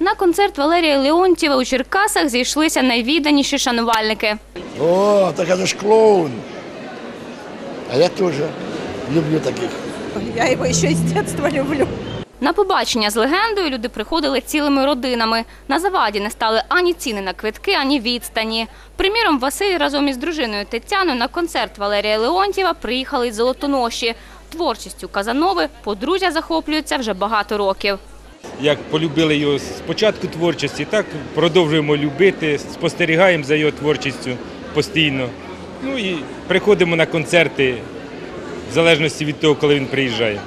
На концерт Валерія Леонтьєва у Черкасах зійшлися найвідданіші шанувальники. О, так это ж клоун. А я тоже люблю таких. Я его еще с детства люблю. На побачення з легендою люди приходили цілими родинами. На заваді не стали ані ціни на квитки, ані відстані. Приміром, Василь разом із дружиною Тетяною на концерт Валерія Леонтьєва приїхали із Золотоноші. Творчістю Казанови подружжя захоплюються вже багато років. Як полюбили його з початку творчості, так продовжуємо любити, спостерігаємо за його творчістю постійно. Ну і приходимо на концерти в залежності від того, коли він приїжджає.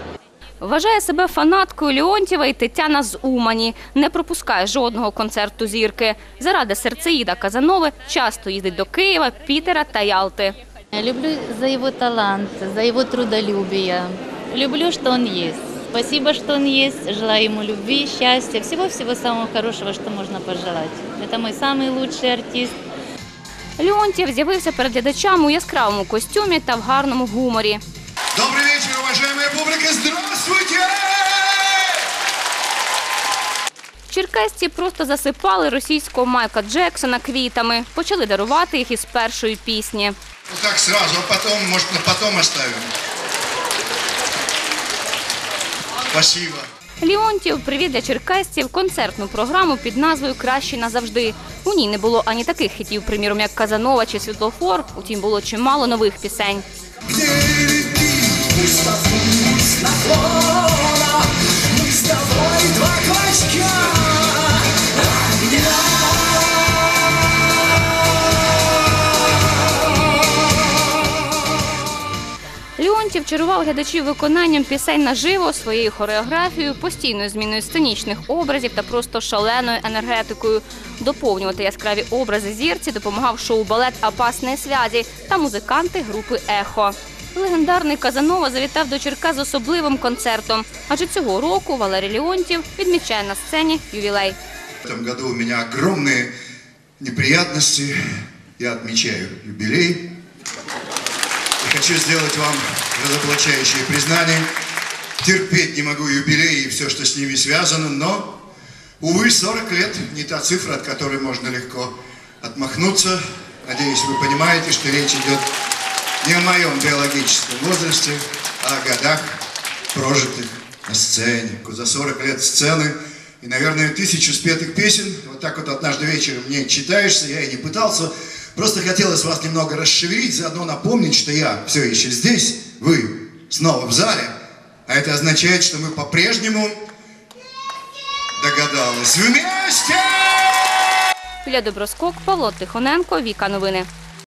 Вважає себе фанаткою Леонтьєва і Тетяна з Умані. Не пропускає жодного концерту зірки. Заради серцеїда Казанови часто їздить до Києва, Пітера та Ялти. Я Люблю за его талант, за его трудолюбие. Люблю, что он есть. Спасибо, что он есть. Желаю ему любви, счастья, всего-всего самого хорошего, что можно пожелать. Это мой самый лучший артист. Леонтьєв з'явився перед глядачами у яскравому костюмі та в гарному гуморі. Добрый вечер, уважаемая публика! Здравствуйте! Черкасці просто засипали російського Майка Джексона квітами. Почали дарувати їх із першої пісні. Ну так сразу, а потом, может, на потом оставим. Спасибо. Ліонтів привів для черкасців концертну програму під назвою Кращі назавжди. У ній не було ані таких хітів, приміром, як Казанова чи Світлофор. Утім, було чимало нових пісень. Чарував глядачів виконанням пісень наживо, своєю хореографією, постійною зміною сценічних образів та просто шаленою енергетикою. Доповнювати яскраві образи зірці допомагав шоу-балет «Опасні связі» та музиканти групи Ехо. Легендарний Казанова завітав до Черкас з особливим концертом, адже цього року Валерій Леонтьєв відмічає на сцені ювілей. В этом году у меня огромные неприятности. Я отмечаю юбилей. Хочу сделать вам разоблачающее признание. Терпеть не могу юбилеи и все, что с ними связано, но, увы, 40 лет не та цифра, от которой можно легко отмахнуться. Надеюсь, вы понимаете, что речь идет не о моем биологическом возрасте, а о годах, прожитых на сцене. За 40 лет сцены и, наверное, тысячу спетых песен. Вот так вот однажды вечером мне читаешься, я и не пытался. Просто хотелось вас немного расшевелить, заодно напомнить, что я все еще здесь, вы снова в зале. А это означает, что мы по-прежнему догадалась вместе! Юлія Доброскок, Павло Тихоненко, Віка Новини.